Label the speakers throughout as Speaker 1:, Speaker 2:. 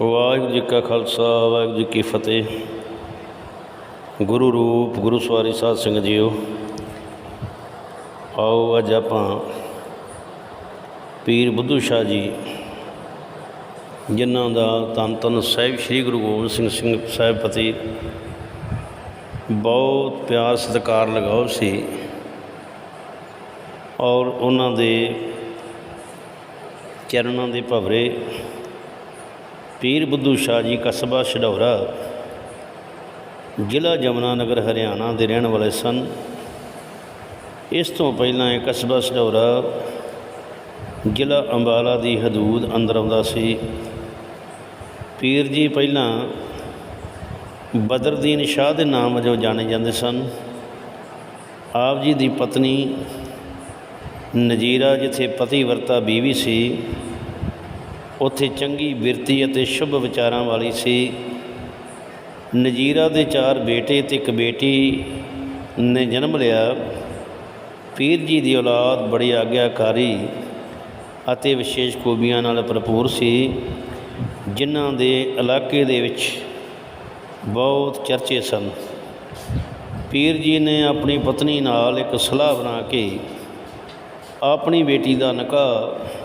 Speaker 1: ਵਾਹਿਗੁਰੂ ਜੀ ਕਾ ਖਾਲਸਾ, ਵਾਹਿਗੁਰੂ ਜੀ ਕੀ ਫਤਿਹ। ਗੁਰੂ ਰੂਪ, ਗੁਰੂ ਸਵਾਰੀ ਸਾਧ ਸਿੰਘ ਜੀਓ, ਆਓ ਅੱਜ ਆਪਾਂ ਪੀਰ ਬੁੱਧੂ ਸ਼ਾਹ ਜੀ, ਜਿਨ੍ਹਾਂ ਦਾ ਧੰਨ ਧੰਨ ਸਾਹਿਬ ਸ੍ਰੀ ਗੁਰੂ ਗੋਬਿੰਦ ਸਿੰਘ ਸਿੰਘ ਸਾਹਿਬ ਪ੍ਰਤੀ ਬਹੁਤ ਪਿਆਰ ਸਤਿਕਾਰ ਲਗਾਓ ਸੀ ਔਰ ਉਹਨਾਂ ਦੇ ਚਰਨਾਂ ਦੇ ਭਵਰੇ ਪੀਰ ਬੁੱਧੂ ਸ਼ਾਹ ਜੀ ਕਸਬਾ ਛਡੌਰਾ, ਜ਼ਿਲ੍ਹਾ ਜਮਨਾ ਨਗਰ ਹਰਿਆਣਾ ਦੇ ਰਹਿਣ ਵਾਲੇ ਸਨ। ਇਸ ਤੋਂ ਪਹਿਲਾਂ ਇਹ ਕਸਬਾ ਛਡੌਰਾ ਜ਼ਿਲ੍ਹਾ ਅੰਬਾਲਾ ਦੀ ਹਦੂਦ ਅੰਦਰ ਆਉਂਦਾ ਸੀ। ਪੀਰ ਜੀ ਪਹਿਲਾਂ ਬਦਰਦੀਨ ਸ਼ਾਹ ਦੇ ਨਾਮ ਵਜੋਂ ਜਾਣੇ ਜਾਂਦੇ ਸਨ। ਆਪ ਜੀ ਦੀ ਪਤਨੀ ਨਜੀਰਾ, ਜਿੱਥੇ ਪਤੀ ਵਰਤਾ ਬੀਵੀ ਸੀ ਉੱਥੇ ਚੰਗੀ ਬਿਰਤੀ ਅਤੇ ਸ਼ੁਭ ਵਿਚਾਰਾਂ ਵਾਲੀ ਸੀ। ਨਜੀਰਾ ਦੇ ਚਾਰ ਬੇਟੇ ਤੇ ਇੱਕ ਬੇਟੀ ਨੇ ਜਨਮ ਲਿਆ। ਪੀਰ ਜੀ ਦੀ ਔਲਾਦ ਬੜੀ ਆਗਿਆਕਾਰੀ ਅਤੇ ਵਿਸ਼ੇਸ਼ ਖੂਬੀਆਂ ਨਾਲ ਭਰਪੂਰ ਸੀ, ਜਿਨ੍ਹਾਂ ਦੇ ਇਲਾਕੇ ਦੇ ਵਿੱਚ ਬਹੁਤ ਚਰਚੇ ਸਨ। ਪੀਰ ਜੀ ਨੇ ਆਪਣੀ ਪਤਨੀ ਨਾਲ ਇੱਕ ਸਲਾਹ ਬਣਾ ਕੇ ਆਪਣੀ ਬੇਟੀ ਦਾ ਨਿਕਾਹ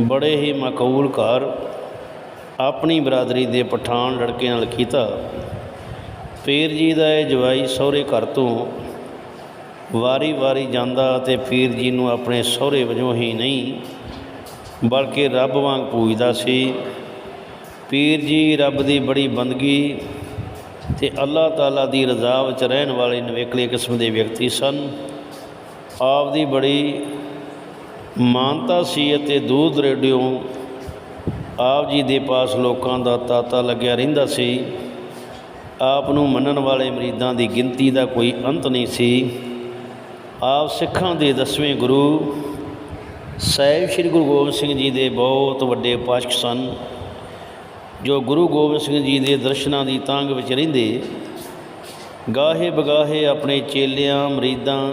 Speaker 1: ਬੜੇ ਹੀ ਮਕਬੂਲ ਘਰ ਆਪਣੀ ਬਰਾਦਰੀ ਦੇ ਪਠਾਨ ਲੜਕੇ ਨਾਲ ਕੀਤਾ। ਪੀਰ ਜੀ ਦਾ ਇਹ ਜਵਾਈ ਸਹੁਰੇ ਘਰ ਤੋਂ ਵਾਰੀ-ਵਾਰੀ ਜਾਂਦਾ ਅਤੇ ਪੀਰ ਜੀ ਨੂੰ ਆਪਣੇ ਸਹੁਰੇ ਵਜੋਂ ਹੀ ਨਹੀਂ, ਬਲਕਿ ਰੱਬ ਵਾਂਗ ਪੂਜਦਾ ਸੀ। ਪੀਰ ਜੀ ਰੱਬ ਦੀ ਬੜੀ ਬੰਦਗੀ ਤੇ ਅੱਲਾਹ ਤਾਲਾ ਦੀ ਰਜ਼ਾ ਵਿੱਚ ਰਹਿਣ ਵਾਲੇ ਨਵੇਕਲੇ ਕਿਸਮ ਦੇ ਵਿਅਕਤੀ ਸਨ। ਆਪ ਦੀ ਬੜੀ ਮਾਨਤਾ ਸੀ ਅਤੇ ਦੂਰ ਦਰੇਡਿਓਂ ਆਪ ਜੀ ਦੇ ਪਾਸ ਲੋਕਾਂ ਦਾ ਤਾਤਾ ਲੱਗਿਆ ਰਹਿੰਦਾ ਸੀ। ਆਪ ਨੂੰ ਮੰਨਣ ਵਾਲੇ ਮਰੀਦਾਂ ਦੀ ਗਿਣਤੀ ਦਾ ਕੋਈ ਅੰਤ ਨਹੀਂ ਸੀ। ਆਪ ਸਿੱਖਾਂ ਦੇ ਦਸਵੇਂ ਗੁਰੂ ਸਾਹਿਬ ਸ੍ਰੀ ਗੁਰੂ ਗੋਬਿੰਦ ਸਿੰਘ ਜੀ ਦੇ ਬਹੁਤ ਵੱਡੇ ਪਾਸ਼ਕ ਸਨ, ਜੋ ਗੁਰੂ ਗੋਬਿੰਦ ਸਿੰਘ ਜੀ ਦੇ ਦਰਸ਼ਨਾਂ ਦੀ ਤਾਂਗ ਵਿੱਚ ਰਹਿੰਦੇ। ਗਾਹੇ ਬਗਾਹੇ ਆਪਣੇ ਚੇਲਿਆਂ, ਮਰੀਦਾਂ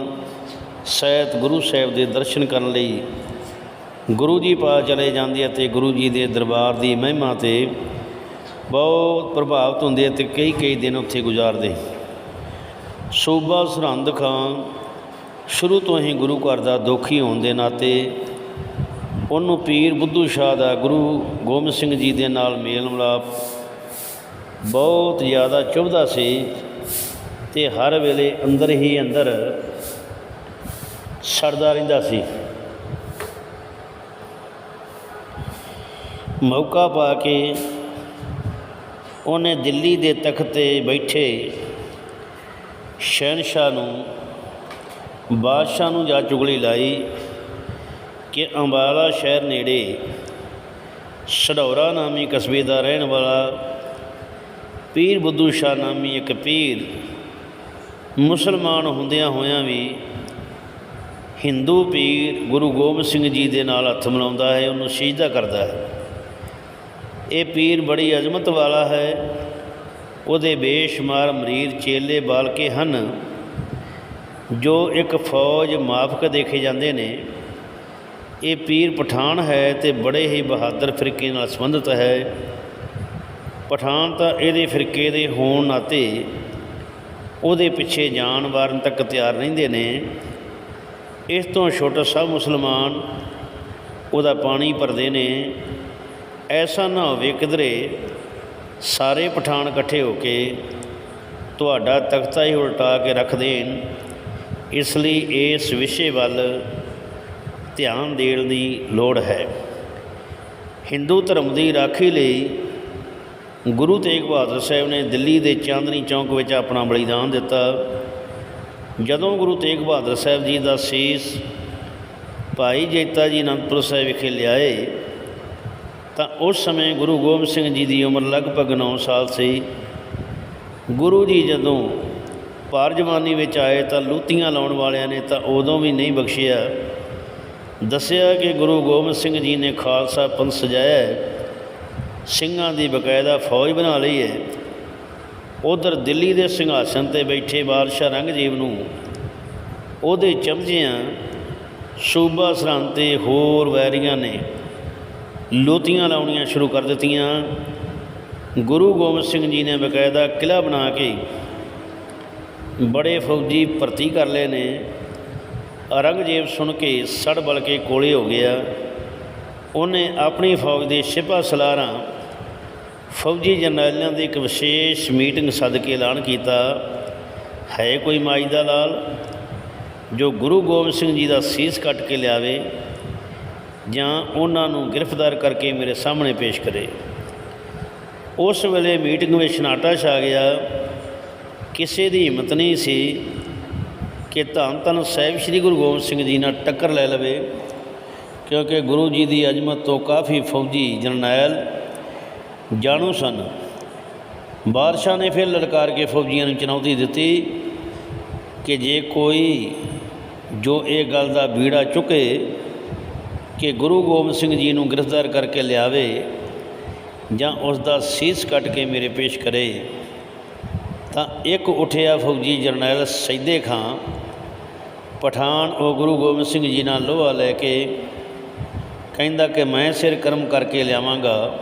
Speaker 1: ਸਹਿਤ ਗੁਰੂ ਸਾਹਿਬ ਦੇ ਦਰਸ਼ਨ ਕਰਨ ਲਈ ਗੁਰੂ ਜੀ ਪਾ ਚਲੇ ਜਾਂਦੇ ਅਤੇ ਗੁਰੂ ਜੀ ਦੇ ਦਰਬਾਰ ਦੀ ਮਹਿਮਾ ਤੇ ਬਹੁਤ ਪ੍ਰਭਾਵਿਤ ਹੁੰਦੇ ਅਤੇ ਕਈ ਕਈ ਦਿਨ ਉੱਥੇ ਗੁਜ਼ਾਰਦੇ। ਸੂਬਾ ਸਰਹੰਦ ਖਾਨ ਸ਼ੁਰੂ ਤੋਂ ਹੀ ਗੁਰੂ ਘਰ ਦਾ ਦੋਖੀ ਹੋਣ ਦੇ ਨਾਤੇ ਉਹਨੂੰ ਪੀਰ ਬੁੱਧੂ ਸ਼ਾਹ ਦਾ ਗੁਰੂ ਗੋਬਿੰਦ ਸਿੰਘ ਜੀ ਦੇ ਨਾਲ ਮੇਲ ਮਿਲਾਪ ਬਹੁਤ ਜ਼ਿਆਦਾ ਚੁਭਦਾ ਸੀ ਤੇ ਹਰ ਵੇਲੇ ਅੰਦਰ ਹੀ ਅੰਦਰ ਸੜਦਾ ਰਹਿੰਦਾ ਸੀ। ਮੌਕਾ ਪਾ ਕੇ ਉਹਨੇ ਦਿੱਲੀ ਦੇ ਤਖਤ ਤੇ ਬੈਠੇ ਸ਼ਹਿਨशाह ਨੂੰ, ਬਾਦਸ਼ਾਹ ਨੂੰ ਜਾ ਚੁਗਲੀ ਲਾਈ ਕਿ ਅੰਬਾਲਾ ਸ਼ਹਿਰ ਨੇੜੇ ਛਡੌਰਾ ਨਾਮੀ ਕਸਬੇ ਦਾ ਰਹਿਣ ਵਾਲਾ ਪੀਰ ਬੁੱਧੂ ਸ਼ਾਹ ਨਾਮੀ ਇੱਕ ਪੀਰ ਮੁਸਲਮਾਨ ਹੁੰਦਿਆਂ ਹੋਇਆਂ ਵੀ ਹਿੰਦੂ ਪੀਰ ਗੁਰੂ ਗੋਬਿੰਦ ਸਿੰਘ ਜੀ ਦੇ ਨਾਲ ਹੱਥ ਮਿਲਾਉਂਦਾ ਹੈ, ਉਹਨੂੰ ਸਿਜਦਾ ਕਰਦਾ ਹੈ। ਇਹ ਪੀਰ ਬੜੀ ਅਜ਼ਮਤ ਵਾਲਾ ਹੈ। ਉਹਦੇ ਬੇਸ਼ੁਮਾਰ ਮਰੀਰ ਚੇਲੇ ਬਾਲਕੇ ਹਨ, ਜੋ ਇੱਕ ਫੌਜ ਮਾਫਕ ਦੇਖੇ ਜਾਂਦੇ ਨੇ। ਇਹ ਪੀਰ ਪਠਾਨ ਹੈ ਤੇ ਬੜੇ ਹੀ ਬਹਾਦਰ ਫਿਰਕੇ ਨਾਲ ਸੰਬੰਧਿਤ ਹੈ। ਪਠਾਨ ਤਾਂ ਇਹਦੇ ਫਿਰਕੇ ਦੇ ਹੋਣ ਨਾਤੇ ਉਹਦੇ ਪਿੱਛੇ ਜਾਨ ਵਾਰਨ ਤੱਕ ਤਿਆਰ ਰਹਿੰਦੇ ਨੇ। ਇਸ ਤੋਂ ਛੋਟਾ ਸਭ ਮੁਸਲਮਾਨ ਉਹਦਾ ਪਾਣੀ ਭਰਦੇ ਨੇ। ਐਸਾ ਨਾ ਹੋਵੇ ਕਿਧਰੇ ਸਾਰੇ ਪਠਾਨ ਇਕੱਠੇ ਹੋ ਕੇ ਤੁਹਾਡਾ ਤਖਤਾ ਹੀ ਉਲਟਾ ਕੇ ਰੱਖ ਦੇਣ। ਇਸ ਲਈ ਇਸ ਵਿਸ਼ੇ ਵੱਲ ਧਿਆਨ ਦੇਣ ਦੀ ਲੋੜ ਹੈ। ਹਿੰਦੂ ਧਰਮ ਦੀ ਰਾਖੀ ਲਈ ਗੁਰੂ ਤੇਗ ਬਹਾਦਰ ਸਾਹਿਬ ਨੇ ਦਿੱਲੀ ਦੇ ਚਾਂਦਨੀ ਚੌਂਕ ਵਿੱਚ ਆਪਣਾ ਬਲੀਦਾਨ ਦਿੱਤਾ। ਜਦੋਂ ਗੁਰੂ ਤੇਗ ਬਹਾਦਰ ਸਾਹਿਬ ਜੀ ਦਾ ਸੀਸ ਭਾਈ ਜੇਤਾ ਜੀ ਅਨੰਦਪੁਰ ਸਾਹਿਬ ਵਿਖੇ ਲਿਆਏ, ਤਾਂ ਉਸ ਸਮੇਂ ਗੁਰੂ ਗੋਬਿੰਦ ਸਿੰਘ ਜੀ ਦੀ ਉਮਰ ਲਗਭਗ 9 ਸਾਲ ਸੀ। ਗੁਰੂ ਜੀ ਜਦੋਂ ਪਾਰ ਜਵਾਨੀ ਵਿੱਚ ਆਏ ਤਾਂ ਲੂਤੀਆਂ ਲਾਉਣ ਵਾਲਿਆਂ ਨੇ ਤਾਂ ਉਦੋਂ ਵੀ ਨਹੀਂ ਬਖਸ਼ਿਆ। ਦੱਸਿਆ ਕਿ ਗੁਰੂ ਗੋਬਿੰਦ ਸਿੰਘ ਜੀ ਨੇ ਖਾਲਸਾ ਪੰਥ ਸਜਾਇਆ ਸਿੰਘਾਂ ਦੀ ਬਕਾਇਦਾ ਫੌਜ ਬਣਾ ਲਈ ਹੈ। ਉਧਰ ਦਿੱਲੀ ਦੇ ਸਿੰਘਾਸਨ ਤੇ ਬੈਠੇ ਬਾਦਸ਼ਾਹ ਰੰਗਜੀਤ ਨੂੰ, ਉਹਦੇ ਚਮਝਿਆਂ ਸੂਬਾ ਸਰਹੰਦ ਤੇ ਹੋਰ ਵੈਰੀਆਂ ਨੇ ਲੋਤੀਆਂ ਲਾਉਣੀਆਂ ਸ਼ੁਰੂ ਕਰ ਦਿੱਤੀਆਂ। ਗੁਰੂ ਗੋਬਿੰਦ ਸਿੰਘ ਜੀ ਨੇ ਬਕਾਇਦਾ ਕਿਲ੍ਹਾ ਬਣਾ ਕੇ ਬੜੇ ਫੌਜੀ ਭਰਤੀ ਕਰ ਲਏ ਨੇ। ਔਰੰਗਜ਼ੇਬ ਸੁਣ ਕੇ ਸੜ ਬਲ ਕੇ ਕੋਲੇ ਹੋ ਗਿਆ। ਉਹਨੇ ਆਪਣੀ ਫੌਜ ਦੇ ਸਿਪਾਹ ਸਲਾਰਾਂ ਫੌਜੀ ਜਰਨੈਲਾਂ ਦੀ ਇੱਕ ਵਿਸ਼ੇਸ਼ ਮੀਟਿੰਗ ਸੱਦ ਕੇ ਐਲਾਨ ਕੀਤਾ ਹੈ ਕੋਈ ਮਾਈ ਦਾ ਲਾਲ, ਜੋ ਗੁਰੂ ਗੋਬਿੰਦ ਸਿੰਘ ਜੀ ਦਾ ਸੀਸ ਕੱਟ ਕੇ ਲਿਆਵੇ ਜਾਂ ਉਹਨਾਂ ਨੂੰ ਗ੍ਰਿਫਤਾਰ ਕਰਕੇ ਮੇਰੇ ਸਾਹਮਣੇ ਪੇਸ਼ ਕਰੇ। ਉਸ ਵੇਲੇ ਮੀਟਿੰਗ ਵਿੱਚ ਸਨਾਟਾ ਛਾ ਗਿਆ। ਕਿਸੇ ਦੀ ਹਿੰਮਤ ਨਹੀਂ ਸੀ ਕਿ ਧੰਨ ਧੰਨ ਸਾਹਿਬ ਸ੍ਰੀ ਗੁਰੂ ਗੋਬਿੰਦ ਸਿੰਘ ਜੀ ਨਾਲ ਟੱਕਰ ਲੈ ਲਵੇ, ਕਿਉਂਕਿ ਗੁਰੂ ਜੀ ਦੀ ਅਜ਼ਮਤ ਤੋਂ ਕਾਫੀ ਫੌਜੀ ਜਰਨੈਲ ਜਾਣੂ ਸਨ। ਬਾਦਸ਼ਾਹ ਨੇ ਫਿਰ ਲਲਕਾਰ ਕੇ ਫੌਜੀਆਂ ਨੂੰ ਚੁਣੌਤੀ ਦਿੱਤੀ ਕਿ ਜੇ ਕੋਈ ਜੋ ਇਹ ਗੱਲ ਦਾ ਬੀੜਾ ਚੁੱਕੇ ਕਿ ਗੁਰੂ ਗੋਬਿੰਦ ਸਿੰਘ ਜੀ ਨੂੰ ਗ੍ਰਿਫਤਾਰ ਕਰਕੇ ਲਿਆਵੇ ਜਾਂ ਉਸ ਦਾ ਸੀਸ ਕੱਟ ਕੇ ਮੇਰੇ ਪੇਸ਼ ਕਰੇ, ਤਾਂ ਇੱਕ ਉਠਿਆ ਫੌਜੀ ਜਰਨੈਲ ਸੈਦੇ ਖਾਂ ਪਠਾਨ ਉਹ ਗੁਰੂ ਗੋਬਿੰਦ ਸਿੰਘ ਜੀ ਨਾਲ ਲੋਹਾ ਲੈ ਕੇ ਕਹਿੰਦਾ ਕਿ ਮੈਂ ਸਿਰ ਕਰਮ ਕਰਕੇ ਲਿਆਵਾਂਗਾ।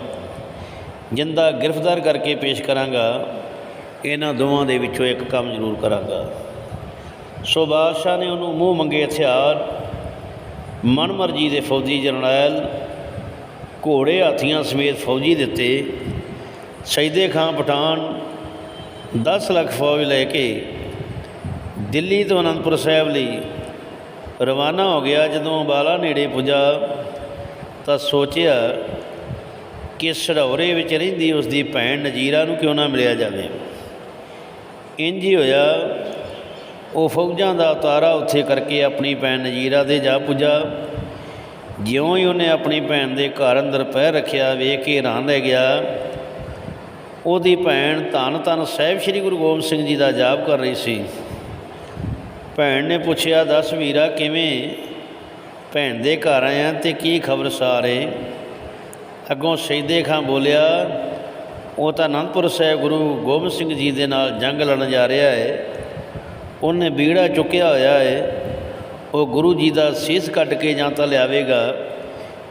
Speaker 1: ਜਿੰਦਾ ਗ੍ਰਿਫਤਾਰ ਕਰਕੇ ਪੇਸ਼ ਕਰਾਂਗਾ, ਇਹਨਾਂ ਦੋਵਾਂ ਦੇ ਵਿੱਚੋਂ ਇੱਕ ਕੰਮ ਜ਼ਰੂਰ ਕਰਾਂਗਾ। ਸੋ ਬਾਦਸ਼ਾਹ ਨੇ ਉਹਨੂੰ ਮੂੰਹ ਮੰਗੇ ਹਥਿਆਰ, ਮਨਮਰਜੀ ਦੇ ਫੌਜੀ ਜਰਨੈਲ, ਘੋੜੇ ਹਾਥੀਆਂ ਸਮੇਤ ਫੌਜੀ ਦਿੱਤੇ। ਸ਼ਹੀਦੇ ਖਾਂ ਪਠਾਨ 10 ਲੱਖ ਫੌਜ ਲੈ ਕੇ ਦਿੱਲੀ ਤੋਂ ਅਨੰਦਪੁਰ ਸਾਹਿਬ ਲਈ ਰਵਾਨਾ ਹੋ ਗਿਆ। ਜਦੋਂ ਅੰਬਾਲਾ ਨੇੜੇ ਪੁੱਜਾ ਤਾਂ ਸੋਚਿਆ ਕਿ ਸੜੌਰੇ ਵਿੱਚ ਰਹਿੰਦੀ ਉਸ ਦੀ ਭੈਣ ਨਜੀਰਾ ਨੂੰ ਕਿਉਂ ਨਾ ਮਿਲਿਆ ਜਾਵੇ? ਇੰਜ ਹੀ ਹੋਇਆ। ਉਹ ਫੌਜਾਂ ਦਾ ਉਤਾਰਾ ਉੱਥੇ ਕਰਕੇ ਆਪਣੀ ਭੈਣ ਨਜੀਰਾ ਦੇ ਜਾ ਪੁੱਜਾ। ਜਿਉਂ ਹੀ ਉਹਨੇ ਆਪਣੀ ਭੈਣ ਦੇ ਘਰ ਅੰਦਰ ਪੈਰ ਰੱਖਿਆ, ਵੇਖ ਕੇ ਹੈਰਾਨ ਰਹਿ ਗਿਆ। ਉਹਦੀ ਭੈਣ ਧੰਨ ਧੰਨ ਸਾਹਿਬ ਸ੍ਰੀ ਗੁਰੂ ਗੋਬਿੰਦ ਸਿੰਘ ਜੀ ਦਾ ਜਾਪ ਕਰ ਰਹੀ ਸੀ। ਭੈਣ ਨੇ ਪੁੱਛਿਆ, ਦੱਸ ਵੀਰਾ, ਕਿਵੇਂ? ਭੈਣ ਦੇ ਘਰ ਆਇਆ ਤੇ ਕੀ ਖਬਰ ਸਾਰੇ ਅੱਗੋਂ ਸ਼ਹੀਦੇ ਖਾਂ ਬੋਲਿਆ, ਉਹ ਤਾਂ ਅਨੰਦਪੁਰ ਸਾਹਿਬ ਗੁਰੂ ਗੋਬਿੰਦ ਸਿੰਘ ਜੀ ਦੇ ਨਾਲ ਜੰਗ ਲੜਨ ਜਾ ਰਿਹਾ ਹੈ ਉਹਨੇ ਬੀੜਾ ਚੁੱਕਿਆ ਹੋਇਆ ਹੈ ਉਹ ਗੁਰੂ ਜੀ ਦਾ ਸੀਸ ਕੱਟ ਕੇ ਜਾਂ ਤਾਂ ਲਿਆਵੇਗਾ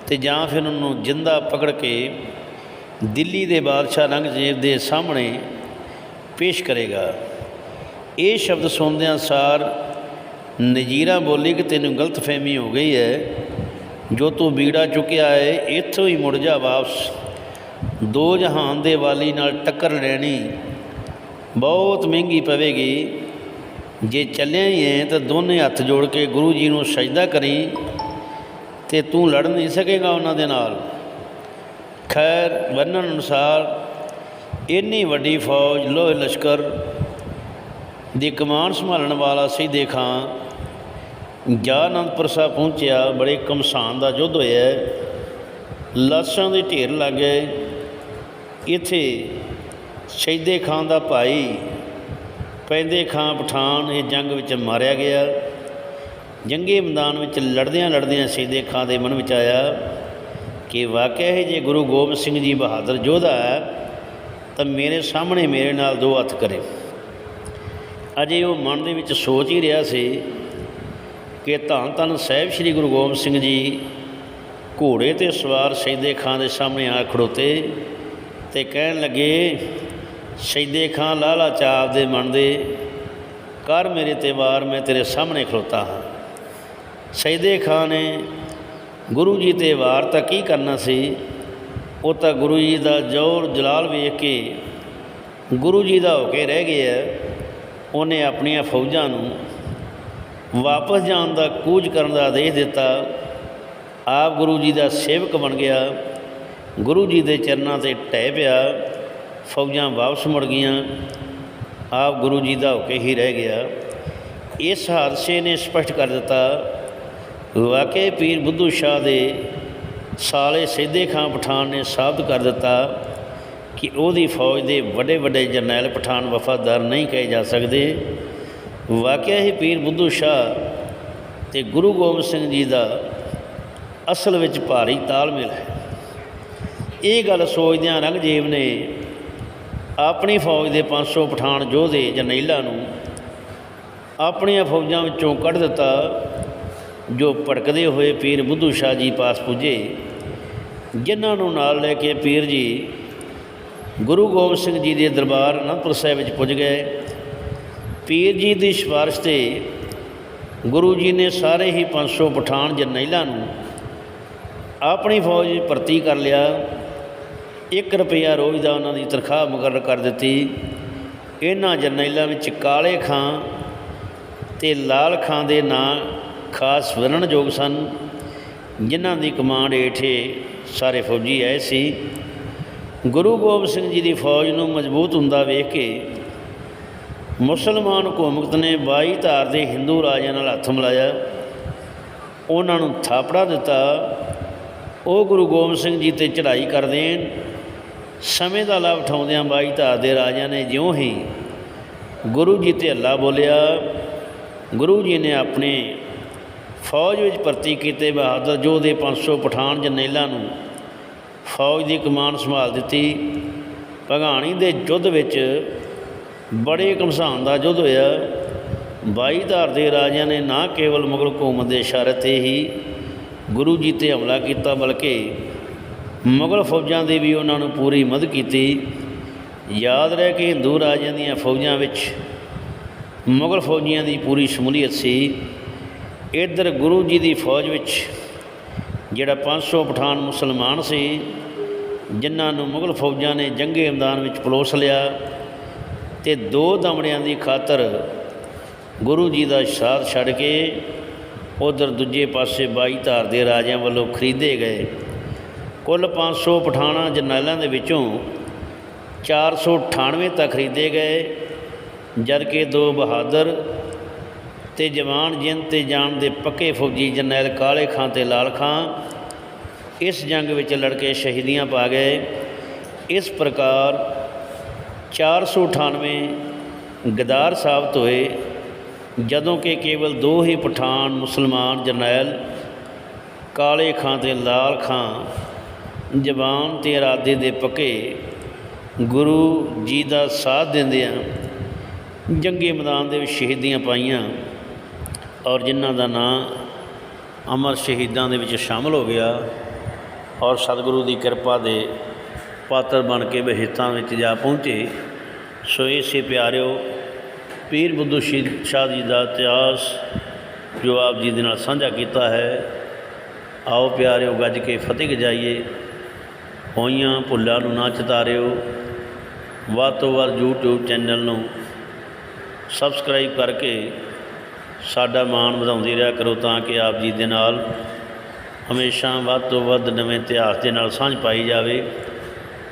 Speaker 1: ਤੇ ਜਾਂ ਫਿਰ ਉਹਨੂੰ ਜਿੰਦਾ ਪਕੜ ਕੇ ਦਿੱਲੀ ਦੇ ਬਾਦਸ਼ਾਹ ਔਰੰਗਜ਼ੇਬ ਦੇ ਸਾਹਮਣੇ ਪੇਸ਼ ਕਰੇਗਾ। ਇਹ ਸ਼ਬਦ ਸੁਣਦਿਆਂ ਸਾਰ ਨਜੀਰਾ ਬੋਲੀ ਕਿ ਤੈਨੂੰ ਗਲਤਫਹਿਮੀ ਹੋ ਗਈ ਹੈ ਜੋ ਤੂੰ ਬੀੜਾ ਚੁੱਕਿਆ ਹੈ ਇੱਥੋਂ ਹੀ ਮੁੜ ਜਾ ਵਾਪਸ। ਦੋ ਜਹਾਨ ਦੇ ਵਾਲੀ ਨਾਲ ਟੱਕਰ ਲੈਣੀ ਬਹੁਤ ਮਹਿੰਗੀ ਪਵੇਗੀ। ਜੇ ਚੱਲਿਆ ਹੀ ਹੈ ਤਾਂ ਦੋਨੇ ਹੱਥ ਜੋੜ ਕੇ ਗੁਰੂ ਜੀ ਨੂੰ ਸਜਦਾ ਕਰੀ ਤੇ ਤੂੰ ਲੜ ਨਹੀਂ ਸਕੇਗਾ ਉਹਨਾਂ ਦੇ ਨਾਲ। ਖੈਰ, ਵਰਣਨ ਅਨੁਸਾਰ ਇੰਨੀ ਵੱਡੀ ਫੌਜ, ਲੋਹ ਲਸ਼ਕਰ ਦੀ ਕਮਾਨ ਸੰਭਾਲਣ ਵਾਲਾ ਸਹੀਦੇ ਖਾਂ ਜਾ ਅਨੰਦਪੁਰ ਸਾਹਿਬ ਪਹੁੰਚਿਆ, ਬੜੇ ਕਮਸਾਨ ਦਾ ਯੁੱਧ ਹੋਇਆ ਲਾਸ਼ਾਂ ਦੇ ਢੇਰ ਲੱਗ ਗਏ ਇੱਥੇ ਸ਼ਹੀਦੇ ਖਾਂ ਦਾ ਭਾਈ, ਪੈਂਦੇ ਖਾਂ ਪਠਾਨ, ਇਹ ਜੰਗ ਵਿੱਚ ਮਾਰਿਆ ਗਿਆ। ਜੰਗੇ ਮੈਦਾਨ ਵਿੱਚ ਲੜਦਿਆਂ ਲੜਦਿਆਂ ਸ਼ਹੀਦੇ ਖਾਂ ਦੇ ਮਨ ਵਿੱਚ ਆਇਆ ਕਿ ਵਾਕਿਆ ਹੈ ਜੇ ਗੁਰੂ ਗੋਬਿੰਦ ਸਿੰਘ ਜੀ ਬਹਾਦਰ ਯੋਧਾ ਹੈ, ਤਾਂ ਮੇਰੇ ਸਾਹਮਣੇ ਮੇਰੇ ਨਾਲ ਦੋ ਹੱਥ ਕਰੇ। ਅਜੇ ਉਹ ਮਨ ਦੇ ਵਿੱਚ ਸੋਚ ਹੀ ਰਿਹਾ ਸੀ ਕਿ ਧੰਨ ਧੰਨ ਸਾਹਿਬ ਸ੍ਰੀ ਗੁਰੂ ਗੋਬਿੰਦ ਸਿੰਘ ਜੀ, ਘੋੜੇ ਤੇ ਸਵਾਰ ਸ਼ਹੀਦੇ ਖਾਂ ਦੇ ਸਾਹਮਣੇ ਆ ਖੜੋਤੇ ਤੇ ਕਹਿਣ ਲੱਗੇ ਸ਼ਹੀਦੇ ਖਾਂ ਲਾਲਾ ਚਾਪ ਦੇ ਮਨ ਦੇ, ਕਰ ਮੇਰੇ ਤੇ ਵਾਰ ਮੈਂ ਤੇਰੇ ਸਾਹਮਣੇ ਖਲੋਤਾ ਹਾਂ। ਸ਼ਹੀਦੇ ਖਾਂ ਨੇ ਗੁਰੂ ਜੀ ਤੇ ਵਾਰ ਤਾਂ ਕੀ ਕਰਨਾ ਸੀ? ਉਹ ਤਾਂ ਗੁਰੂ ਜੀ ਦਾ ਜੋਰ ਜਲਾਲ ਵੇਖ ਕੇ ਗੁਰੂ ਜੀ ਦਾ ਹੋ ਕੇ ਰਹਿ ਗਿਆ। ਉਹਨੇ ਆਪਣੀਆਂ ਫੌਜਾਂ ਨੂੰ ਵਾਪਸ ਜਾਣ ਦਾ ਕੂਚ ਕਰਨ ਦਾ ਆਦੇਸ਼ ਦਿੱਤਾ। ਆਪ ਗੁਰੂ ਜੀ ਦਾ ਸੇਵਕ ਬਣ ਗਿਆ। ਗੁਰੂ ਜੀ ਦੇ ਚਰਨਾਂ ਤੇ ਟਹਿ ਪਿਆ। ਫੌਜਾਂ ਵਾਪਸ ਮੁੜ ਗਈਆਂ। ਆਪ ਗੁਰੂ ਜੀ ਦਾ ਹੋ ਕੇ ਹੀ ਰਹਿ ਗਿਆ। ਇਸ ਹਾਦਸੇ ਨੇ ਸਪਸ਼ਟ ਕਰ ਦਿੱਤਾ। ਵਾਕਈ ਪੀਰ ਬੁੱਧੂ ਸ਼ਾਹ ਦੇ ਸਾਲੇ ਸਿੱਧੇ ਖਾਂ ਪਠਾਨ ਨੇ ਸਾਬਤ ਕਰ ਦਿੱਤਾ ਕਿ ਉਹਦੀ ਫੌਜ ਦੇ ਵੱਡੇ ਵੱਡੇ ਜਰਨੈਲ ਪਠਾਨ ਵਫਾਦਾਰ ਨਹੀਂ ਕਹੇ ਜਾ ਸਕਦੇ। ਵਾਕਿਆ ਹੀ ਪੀਰ ਬੁੱਧੂ ਸ਼ਾਹ ਤੇ ਗੁਰੂ ਗੋਬਿੰਦ ਸਿੰਘ ਜੀ ਦਾ ਅਸਲ ਵਿੱਚ ਭਾਰੀ ਤਾਲਮੇਲ ਹੈ। ਇਹ ਗੱਲ ਸੋਚਦਿਆਂ ਔਰੰਗਜ਼ੇਬ ਨੇ ਆਪਣੀ ਫੌਜ ਦੇ 500 ਪਠਾਨ ਯੋਧੇ ਜਰਨੈਲਾਂ ਨੂੰ ਆਪਣੀਆਂ ਫੌਜਾਂ ਵਿੱਚੋਂ ਕੱਢ ਦਿੱਤਾ, ਜੋ ਭੜਕਦੇ ਹੋਏ ਪੀਰ ਬੁੱਧੂ ਸ਼ਾਹ ਜੀ ਪਾਸ ਪੁੱਜੇ, ਜਿਨ੍ਹਾਂ ਨੂੰ ਨਾਲ ਲੈ ਕੇ ਪੀਰ ਜੀ ਗੁਰੂ ਗੋਬਿੰਦ ਸਿੰਘ ਜੀ ਦੇ ਦਰਬਾਰ ਅਨੰਦਪੁਰ ਸਾਹਿਬ ਵਿੱਚ ਪੁੱਜ ਗਏ। ਪੀਰ ਜੀ ਦੀ ਸਿਫਾਰਿਸ਼ ਤੇ ਗੁਰੂ ਜੀ ਨੇ ਸਾਰੇ ਹੀ 500 ਪਠਾਨ ਜਰਨੈਲਾਂ ਨੂੰ ਆਪਣੀ ਫੌਜ ਵਿੱਚ ਭਰਤੀ ਕਰ ਲਿਆ। 1 ਰੁਪਿਆ ਰੋਜ਼ ਦਾ ਉਹਨਾਂ ਦੀ ਤਨਖਾਹ ਮੁਕਰਰ ਕਰ ਦਿੱਤੀ। ਇਹਨਾਂ ਜਰਨੈਲਾਂ ਵਿੱਚ ਕਾਲੇ ਖਾਂ ਤੇ ਲਾਲ ਖਾਂ ਦੇ ਨਾਂ ਖਾਸ ਵਰਣਨਯੋਗ ਸਨ, ਜਿਨ੍ਹਾਂ ਦੀ ਕਮਾਂਡ ਹੇਠੇ ਸਾਰੇ ਫੌਜੀ ਆਏ ਸੀ। ਗੁਰੂ ਗੋਬਿੰਦ ਸਿੰਘ ਜੀ ਦੀ ਫੌਜ ਨੂੰ ਮਜ਼ਬੂਤ ਹੁੰਦਾ ਵੇਖ ਕੇ ਮੁਸਲਮਾਨ ਹਕੂਮਤ ਨੇ 22 ਧਾਰ ਦੇ ਹਿੰਦੂ ਰਾਜਿਆਂ ਨਾਲ ਹੱਥ ਮਿਲਾਇਆ। ਉਹਨਾਂ ਨੂੰ ਥਾਪੜਾ ਦਿੱਤਾ। ਉਹ ਗੁਰੂ ਗੋਬਿੰਦ ਸਿੰਘ ਜੀ ਤੇ ਚੜ੍ਹਾਈ ਕਰ ਦੇਣ ਸਮੇਂ ਦਾ ਲਾਭ ਉਠਾਉਂਦਿਆਂ 22 ਧਾਰ ਦੇ ਰਾਜਿਆਂ ਨੇ ਜਿਉਂ ਹੀ ਗੁਰੂ ਜੀ ਤੇ ਅੱਲਾ ਬੋਲਿਆ। ਗੁਰੂ ਜੀ ਨੇ ਆਪਣੇ ਫੌਜ ਵਿੱਚ ਭਰਤੀ ਕੀਤੇ ਬਹਾਦਰ ਯੋਧੇ 500 ਪਠਾਨ ਜਰਨੈਲਾਂ ਨੂੰ ਫੌਜ ਦੀ ਕਮਾਨ ਸੰਭਾਲ ਦਿੱਤੀ। ਭਗਾਣੀ ਦੇ ਯੁੱਧ ਵਿੱਚ ਬੜੇ ਘਮਸਾਨ ਦਾ ਯੁੱਧ ਹੋਇਆ। 22 ਧਾਰ ਦੇ ਰਾਜਿਆਂ ਨੇ ਨਾ ਕੇਵਲ ਮੁਗਲ ਹਕੂਮਤ ਦੇ ਇਸ਼ਾਰੇ ਤੇ ਹੀ ਗੁਰੂ ਜੀ ਤੇ ਹਮਲਾ ਕੀਤਾ, ਬਲਕਿ ਮੁਗਲ ਫੌਜਾਂ ਦੀ ਵੀ ਉਹਨਾਂ ਨੂੰ ਪੂਰੀ ਮਦਦ ਕੀਤੀ। ਯਾਦ ਰਹਿ ਕਿ ਹਿੰਦੂ ਰਾਜਿਆਂ ਦੀਆਂ ਫੌਜਾਂ ਵਿੱਚ ਮੁਗਲ ਫੌਜੀਆਂ ਦੀ ਪੂਰੀ ਸ਼ਮੂਲੀਅਤ ਸੀ। ਇੱਧਰ ਗੁਰੂ ਜੀ ਦੀ ਫੌਜ ਵਿੱਚ ਜਿਹੜਾ 500 ਪਠਾਨ ਮੁਸਲਮਾਨ ਸੀ, ਜਿਨ੍ਹਾਂ ਨੂੰ ਮੁਗਲ ਫੌਜਾਂ ਨੇ ਜੰਗੇ ਮੈਦਾਨ ਵਿੱਚ ਪਲੋਸ ਲਿਆ। ਤੇ ਦੋ ਦਮੜਿਆਂ ਦੀ ਖਾਤਰ ਗੁਰੂ ਜੀ ਦਾ ਸਾਥ ਛੱਡ ਕੇ ਉਧਰ ਦੂਜੇ ਪਾਸੇ 22 ਧਾਰ ਦੇ ਰਾਜਿਆਂ ਵੱਲੋਂ ਖਰੀਦੇ ਗਏ। ਕੁੱਲ 500 ਪਠਾਣਾ ਜਰਨੈਲਾਂ ਦੇ ਵਿੱਚੋਂ 498 ਤਾਂ ਖਰੀਦੇ ਗਏ ਜਦ ਕਿ ਦੋ ਬਹਾਦਰ ਤੇ ਜਵਾਨ ਜਿੰਨ ਤੇ ਜਾਣ ਦੇ ਪੱਕੇ ਫੌਜੀ ਜਰਨੈਲ ਕਾਲੇ ਖਾਂ ਤੇ ਲਾਲ ਖਾਂ ਇਸ ਜੰਗ ਵਿੱਚ ਲੜ ਕੇ ਸ਼ਹੀਦੀਆਂ ਪਾ ਗਏ। ਇਸ ਪ੍ਰਕਾਰ 498 ਗਦਾਰ ਸਾਬਤ ਹੋਏ, ਜਦੋਂ ਕਿ ਕੇਵਲ ਦੋ ਹੀ ਪਠਾਨ ਮੁਸਲਮਾਨ ਜਰਨੈਲ ਕਾਲੇ ਖਾਂ ਤੇ ਲਾਲ ਖਾਂ ਜਬਾਨ ਤੇ ਇਰਾਦੇ ਦੇ ਪੱਕੇ ਗੁਰੂ ਜੀ ਦਾ ਸਾਥ ਦਿੰਦਿਆਂ ਜੰਗੇ ਮੈਦਾਨ ਦੇ ਵਿੱਚ ਸ਼ਹੀਦੀਆਂ ਪਾਈਆਂ ਔਰ ਜਿਨ੍ਹਾਂ ਦਾ ਨਾਂ ਅਮਰ ਸ਼ਹੀਦਾਂ ਦੇ ਵਿੱਚ ਸ਼ਾਮਲ ਹੋ ਗਿਆ ਔਰ ਸਤਿਗੁਰੂ ਦੀ ਕਿਰਪਾ ਦੇ ਪਾਤਰ ਬਣ ਕੇ ਬਹਿਤਾਂ ਵਿੱਚ ਜਾ ਪਹੁੰਚੇ। ਸੋ ਇਸੇ ਪਿਆਰਿਓ, ਪੀਰ ਬੁੱਧੂ ਸ਼ਹੀਦ ਸ਼ਾਹ ਜੀ ਦਾ ਇਤਿਹਾਸ, ਜੋ ਆਪ ਜੀ ਦੇ ਨਾਲ ਸਾਂਝਾ ਕੀਤਾ ਹੈ। ਆਓ ਪਿਆਰਿਓ, ਗੱਜ ਕੇ ਫਤਿਹ ਗਜਾਈਏ। ਹੋਈਆਂ ਭੁੱਲਾਂ ਨੂੰ ਨਾ ਚਿਤਾਰਿਓ। ਵੱਧ ਤੋਂ ਵੱਧ YouTube ਚੈਨਲ ਨੂੰ ਸਬਸਕ੍ਰਾਈਬ ਕਰਕੇ ਸਾਡਾ ਮਾਣ ਵਧਾਉਂਦੇ ਰਿਹਾ ਕਰੋ ਤਾਂ ਕਿ ਆਪ ਜੀ ਦੇ ਨਾਲ ਹਮੇਸ਼ਾ ਵੱਧ ਤੋਂ ਵੱਧ ਨਵੇਂ ਇਤਿਹਾਸ ਦੇ ਨਾਲ ਸਾਂਝ ਪਾਈ ਜਾਵੇ।